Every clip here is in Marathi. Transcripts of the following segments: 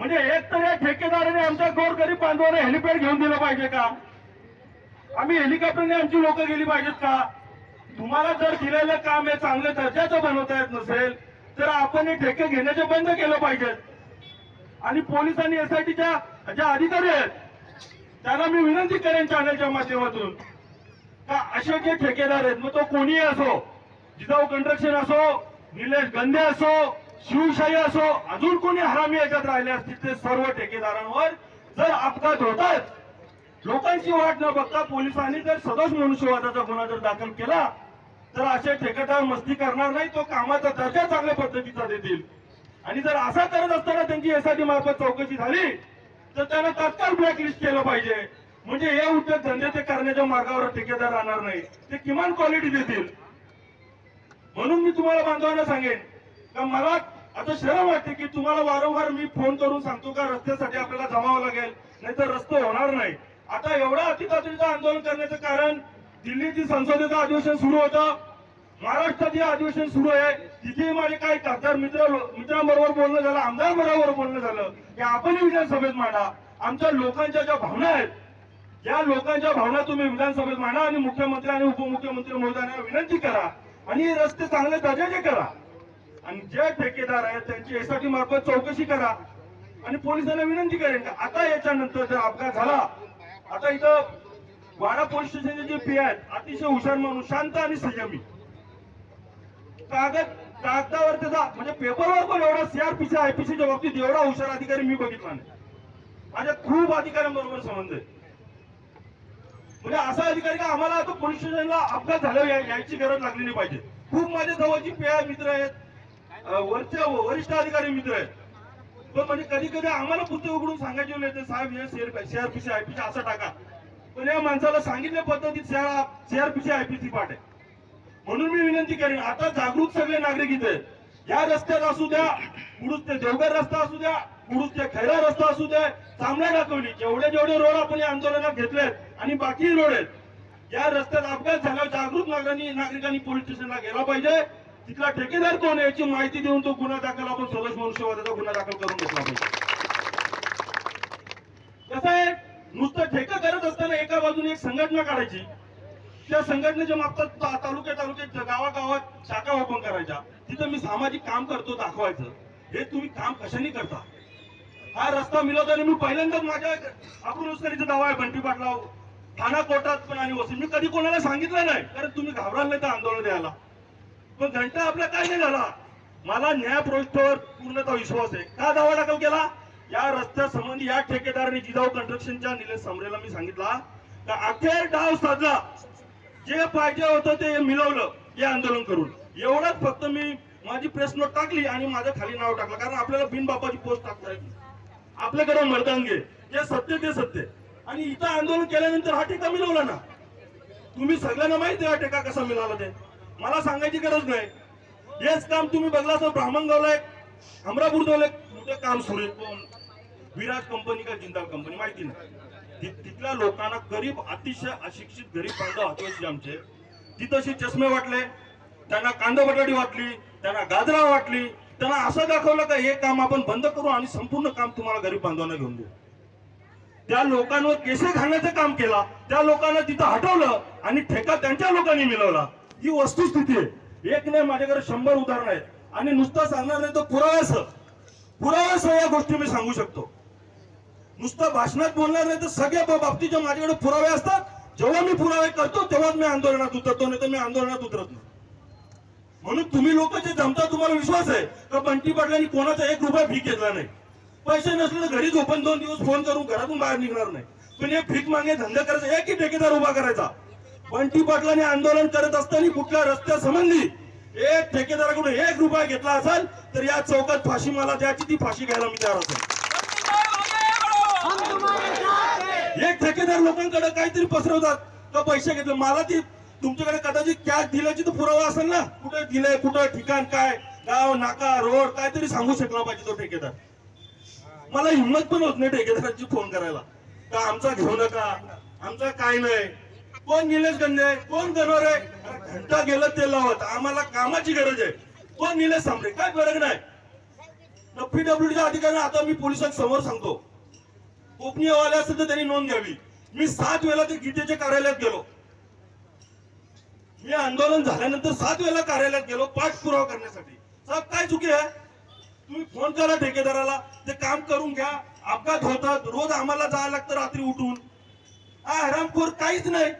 म्हणजे एक तर या ठेकेदाराने आमच्या गोरगरीब बांधवाने हेलिपॅड घेऊन दिलं पाहिजे का? आम्ही हेलिकॉप्टरने आमची लोक गेली पाहिजेत का? तुम्हाला जर दिलेलं काम हे चांगल्या दर्जाचं बनवता येत नसेल तर आपण हे ठेके घेण्याचे बंद केलं पाहिजेत. आणि पोलिसांनी एसआयटीच्या ज्या अधिकारी आहेत त्यांना मी विनंती करेन चॅनलच्या माध्यमातून का असे जे ठेकेदार आहेत मग तो कोणीही असो जिजाऊ कंस्ट्रक्शन असो निलेश गंधे असो शिवशाही असो अजून कोणी हरामी याच्यात राहिले असतील ते सर्व ठेकेदारांवर जर अपघात होतात लोकांची वाट न बघता पोलिसांनी जर सदोष मनुष्यवादाचा गुन्हा जर दाखल केला तर असे ठेकेदार मस्ती करणार नाही तो कामाचा दर्जा चांगल्या पद्धतीचा देतील. आणि जर असा करत असताना त्यांची एसआयटी मार्फत चौकशी झाली तर त्यांना तत्काळ ब्लॅकलिस्ट केलं पाहिजे. म्हणजे हे उद्योग धंदे ते करण्याच्या मार्गावर ठेकेदार राहणार नाही. ते किमान क्वालिटी देतील. म्हणून मी तुम्हाला बांधवांना सांगेन तर मला आता शरम वाटते की तुम्हाला वारंवार मी फोन करून सांगतो का रस्त्यासाठी आपल्याला जमावं लागेल नाहीतर रस्ते होणार नाही. आता एवढा अतितातडीचं आंदोलन करण्याचं कारण दिल्लीची संसदेचं अधिवेशन सुरू होतं. महाराष्ट्रात हे अधिवेशन सुरू आहे. तिथे माझे काही खासदार मित्र मित्रांबरोबर बोलणं झालं आमदार बरोबर बोलणं झालं. की आपणही विधानसभेत मांडा. आमच्या लोकांच्या ज्या भावना आहेत या लोकांच्या भावना तुम्ही विधानसभेत मांडा आणि मुख्यमंत्री आणि उपमुख्यमंत्री महोदयांना विनंती करा आणि हे रस्ते चांगले दर्जाचे करा. आणि जे ठेकेदार आहेत त्यांची एसआयटी मार्फत चौकशी करा. आणि पोलिसांना विनंती करेन का आता याच्यानंतर जर अपघात झाला आता इथं वाडा पोलीस स्टेशनचे जे पी आहेत अतिशय हुशार माणूस शांत आणि संयमी. कागद कागदावर त्याचा म्हणजे पेपरवर पण एवढा सीआरपीच्या आयपीसीच्या बाबतीत एवढा हुशार अधिकारी मी बघितला नाही. माझ्या खूप अधिकाऱ्यांबरोबर संबंध आहे. म्हणजे असा अधिकारी का आम्हाला आता पोलीस स्टेशनला अपघात झाला या- यायची गरज लागली नाही पाहिजे. खूप माझ्या जवळची पेय मित्र आहेत अं, वरचे वरिष्ठ अधिकारी मित्र आहेत. पण म्हणजे कधी कधी आम्हाला पुस्तक उघडून सांगायचे नाही ते साहेब हे सीआरपीसी आयपीसी असं टाका. पण या माणसाला सांगितल्या पद्धतीत सीआरपीसी आयपीसी पाठ आहे. म्हणून मी विनंती करेन आता जागरूक सगळे नागरिक इथे या रस्त्यात असू द्या पुरुष ते देवघर रस्ता असू द्या पुरुष ते खैरा रस्ता असू द्या चांगल्या दाखवली. जेवढे जेवढे रोड आपण या आंदोलनात घेतलेत आणि बाकी रोड आहेत या रस्त्यात अपघात झाल्यावर जागरूक नागरिकांनी नागरिकांनी पोलीस स्टेशनला गेला पाहिजे. तिथला ठेकेदार कोण आहे याची माहिती देऊन तो गुन्हा दाखल आपण सदोष मनुष्यवादाचा गुन्हा दाखल करून घेतला पाहिजे कसं आहे? नुसतं ठेका करत असताना एका बाजूने एक संघटना काढायची. त्या संघटनेच्या मागतात ता- तालुक्या तालुक्यात गावागावात शाखा ओपन करायच्या. तिथं मी सामाजिक काम करतो दाखवायचं. हे तुम्ही काम कशाने करता? हा रस्ता मिळवताना मी पहिल्यांदाच माझ्या आपण दावा आहे बंटी पाटला ठाणा कोर्टात पण आणि वसूल मी कधी कोणाला सांगितलं नाही. कारण तुम्ही घाबराल नाही तर आंदोलन द्यायला तो घंटा आपला काय नाही झाला. मला न्यायप्रविष्ठावर पूर्णतः विश्वास आहे. का दावा दाखल केला? या रस्त्यासंबंधी या ठेकेदाराने जिजाऊ कन्स्ट्रक्शनच्या निलेश समरेला मी सांगितला का अखेर डाव साधला. जे पाहिजे होतं ते मिळवलं हे आंदोलन करून. एवढंच फक्त मी माझी प्रेस नोट टाकली आणि माझं खाली नाव टाकलं. कारण आपल्याला बिनबापाची पोस्ट टाकता येईल नाही. आपल्याकडे मर्दांगे जे सत्य ते सत्य आणि इथं आंदोलन केल्यानंतर हा टेका मिळवला ना? तुम्ही सगळ्यांना माहिती हा टेका कसा मिळाला ते. मला सांगायची गरज नाही. हेच काम तुम्ही बघला तर ब्राह्मणगावला एक अमरापूर एक मोठं काम सुरू आहे. कोण? विराज कंपनी का जिंदाल कंपनी माहिती नाही. तिथल्या लोकांना गरीब अतिशय अशिक्षित गरीब बांधव आदिवासी आमचे. तिथशी चष्मे वाटले त्यांना कांदा बटाटी वाटली त्यांना गाजरा वाटली त्यांना असं दाखवलं का हे काम आपण बंद करू आणि संपूर्ण काम तुम्हाला गरीब बांधवांना घेऊन देऊ. त्या लोकांवर केसे घालण्याचं काम केला त्या लोकांना तिथं हटवलं आणि ठेका त्यांच्या लोकांनी मिळवला. ही वस्तुस्थिती आहे. एक नाही माझ्याकडे शंभर उदाहरण आहेत. आणि नुसतं सांगणार नाही तर पुराव्यासह पुराव्यासह या गोष्टी मी सांगू शकतो. नुसतं भाषणात बोलणार नाही तर सगळ्या बाबतीच्या माझ्याकडे पुरावे असतात जेव्हा मी पुरावे करतो तेव्हाच मी आंदोलनात उतरतो नाही तर मी आंदोलनात उतरत नाही. म्हणून तुम्ही लोक जे जमता तुम्हाला विश्वास आहे का बंटी पाटलांनी कोणाचा एक रुपया भीक घेतला नाही? पैसे नसले तर घरी झोपून दोन दिवस फोन करून घरातून बाहेर निघणार नाही. पण हे भीक मागे धंदा करायचा एक ठेकेदार उभा करायचा. बंटी पाटलाने आंदोलन करत असताना कुठल्या रस्त्यासंबंधी एक ठेकेदाराकडून एक रुपया घेतला असेल तर या चौकात फाशी मला द्यायची ती फाशी घ्यायला मी तयार असेल. एक ठेकेदार लोकांकडे काहीतरी पसरवतात का पैसे घेतले मला ती तुमच्याकडे कदाचित कॅश दिल्याची तर पुरावा असेल ना? कुठे दिलंय कुठं ठिकाण काय? गाव नाका रोड काहीतरी सांगू शकला पाहिजे तो ठेकेदार. मला हिंमत पण होत नाही ठेकेदारांची फोन करायला. का आमचा घेऊ नका? आमचा काय नाही. कोण निलेश आहे कोण गणवर आहे घंटा गेलं ते लावत. आम्हाला कामाची गरज आहे. कोण निलेश सांबरे? काय फरक नाही. पीडब्ल्यूडीच्या अधिकाऱ्यांना आता मी पोलिसांसमोर सांगतो. कोकणी हवाले असेल तर त्यांनी नोंद घ्यावी. मी सात वेळा ते गीतेच्या कार्यालयात गेलो. मी आंदोलन झाल्यानंतर सात वेळा कार्यालयात गेलो पाठपुरावा करण्यासाठी. साहेब काय चुकी आहे? तुम्ही फोन करा ठेकेदाराला. ते काम करून घ्या. अपघात होतात. रोज आम्हाला जायला लागतं रात्री उठून. हा हरामखोर काहीच नाही.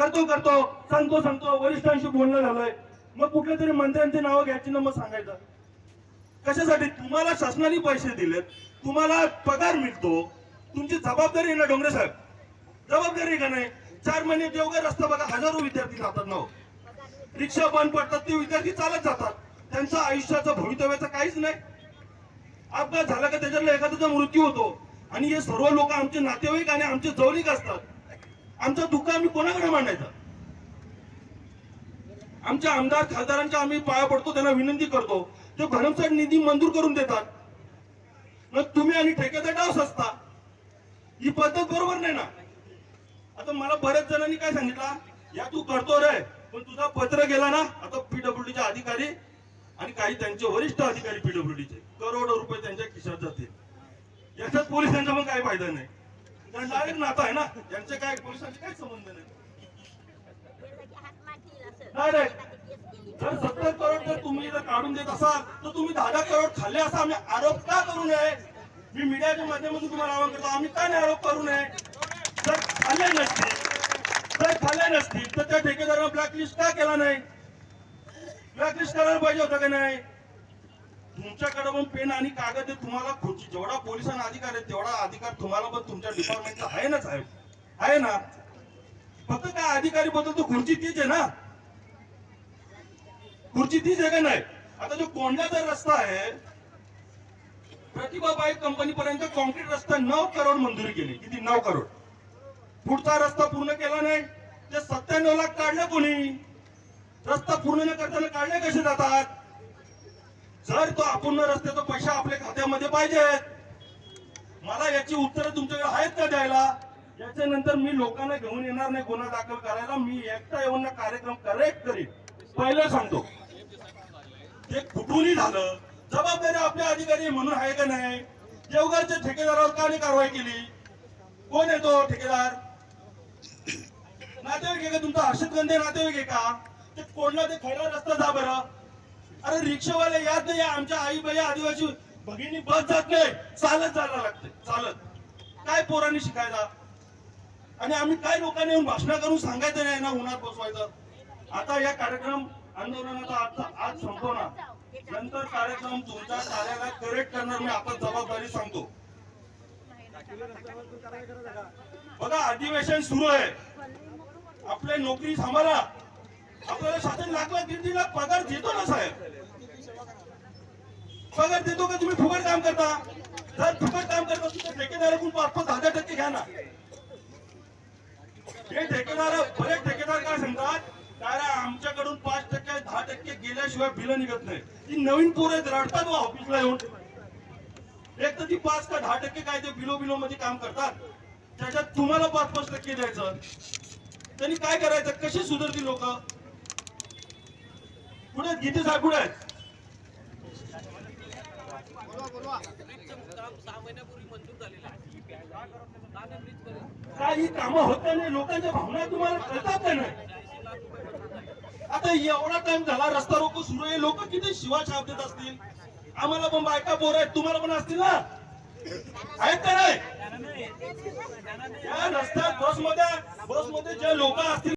करतो करतो. सांगतो सांगतो. वरिष्ठांशी बोलणं झालंय. मग कुठल्या तरी मंत्र्यांची नावं घ्यायची ना मग सांगायचं. कशासाठी? तुम्हाला शासनाने पैसे दिलेत. तुम्हाला पगार मिळतो. तुमची जबाबदारी आहे ना डोंगरे साहेब? जबाबदारी का नाही? चार महिने देवघर रस्ता बघा हजारो विद्यार्थी जातात ना हो. रिक्षा बंद पडतात ते विद्यार्थी चालत जातात. त्यांचं आयुष्याचं भवितव्याचं काहीच नाही. अपघात झाला का त्याच्यातला एखाद्याचा मृत्यू होतो. आणि हे सर्व लोक आमचे नातेवाईक आणि आमचे जवळीक असतात. आमचं दुःख आम्ही कोणाकडे मांडायचं? आमच्या आमदार खासदारांच्या आम्ही पाया पडतो त्यांना विनंती करतो. ते भरमसाठ निधी मंजूर करून देतात. मग तुम्ही आणि ठेकेदार डाव असता ही पद्धत बरोबर नाही ना? आता मला बऱ्याच जणांनी काय सांगितलं? या तू करतो रे पण तुझा पत्र गेला ना? आता पीडब्ल्यूडीचे अधिकारी आणि काही त्यांचे वरिष्ठ अधिकारी पीडब्ल्यूडीचे. करोडो रुपये त्यांच्या खिशात जातील. याच्यात पोलिसांचा पण काही फायदा नाही. डायरेक्ट नाता आहे ना यांचे काय पोलिसांचे काय संबंध नाही? डायरेक्ट जर सत्तर करोड जर तुम्ही जर काढून देत असाल तर तुम्ही दहा दहा करोड खाल्ले असा आम्ही आरोप का करू नये? मी मीडियाच्या माध्यमातून तुम्हाला आवाहन करतो आम्ही का नाही आरोप करू नये? जर खाल्ले नसतील जर खाल्ले नसतील तर त्या ठेकेदाराला ब्लॅकलिस्ट का केला नाही? ब्लॅकलिस्ट करायला पाहिजे होतं का नाही? तुमच्याकडे पण पेन आणि कागद तुम्हाला खुर्ची जेवढा पोलिसांना अधिकार आहे तेवढा अधिकार तुम्हाला पण तुमच्या डिपार्टमेंटचा आहे ना साहेब? आहे ना? फक्त काय अधिकारी बदलतो खुर्ची तीच आहे ना? खुर्ची तीच आहे का नाही? आता जो कोंडल्याचा रस्ता आहे प्रतिभा बाईक कंपनी पर्यंत कॉन्क्रीट रस्ता नऊ करोड मंजुरी केली. किती? नऊ करोड. पुढचा रस्ता पूर्ण केला नाही. ते सत्त्याण्णव लाख काढले कोणी? रस्ता पूर्ण न करताना काढले कसे जातात? जर तो अपूर्ण रस्त्याचा पैसा आपल्या खात्यामध्ये पाहिजेत मला याची उत्तरं तुमच्याकडे आहेत का द्यायला? याच्यानंतर मी लोकांना घेऊन येणार नाही गुन्हा दाखल करायला. मी एकटा येऊन कार्यक्रम करेक्ट करीन. पहिलं सांगतो ते कुठूनही झालं जबाबदारी आपल्या अधिकारी म्हणून आहे का नाही? देवघरच्या ठेकेदारावर का नाही कारवाई केली? कोण येतो ठेकेदार? नातेवाईक आहे का तुमचा? हर्षद गंधे नातेवाईक आहे का? ते कोणला ते खैरा रस्ता जा बरं. अरे रिक्षावाले याद नाही आमच्या आई बाई आदिवासी भगिनी बस जात नाही. चालत जायला लागते. चालत. काय पोरांनी शिकायला? आणि आम्ही काय लोकांनी येऊन भाषण करून सांगायचं नाही ना उन्हात बसवायचं? आता या कार्यक्रम आंदोलनाचा आजचा आज संपवणार. नंतर कार्यक्रम तुमच्या कार्याला करेक्ट करणार मी आता जबाबदारी सांगतो. बघा अधिवेशन सुरू आहे. आपले नोकरी सांभाळा आपल्याला शासन लाख लाख दीड दीड लाख पगार देतो ना साहेब. पगार देतो का तुम्ही? फुकट काम करता. जर फुकट काम करता असेल ठेकेदार ठेकेदाराकडून पाच पाच दहा टक्के घ्या ना. हे ठेकेदार बरेच ठेकेदार काय सांगतात? कारण आमच्याकडून पाच टक्के दहा टक्के गेल्याशिवाय बिल निघत नाही ती नवीन पोरं आहेत रडतात व ऑफिसला येऊन. एक तर ती पाच का दहा टक्के काय ते बिलो बिलो मध्ये काम करतात. त्याच्यात तुम्हाला पाच पाच टक्के द्यायचं. त्यांनी काय करायचं? कशी सुधरतील लोक? पुढे गीते साहेब कुठे आहेत काय ही कामं होत नाही लोकांच्या भावना तुम्हाला कळतात का नाही? आता एवढा टाइम झाला रस्ता रोको सुरू आहे. लोक किती शिवा छाप देत असतील? आम्हाला पण बायका बोर आहेत तुम्हाला पण असतील ना? आहेत का नाही? या रस्त्यात बसमध्ये बसमध्ये जे लोक असतील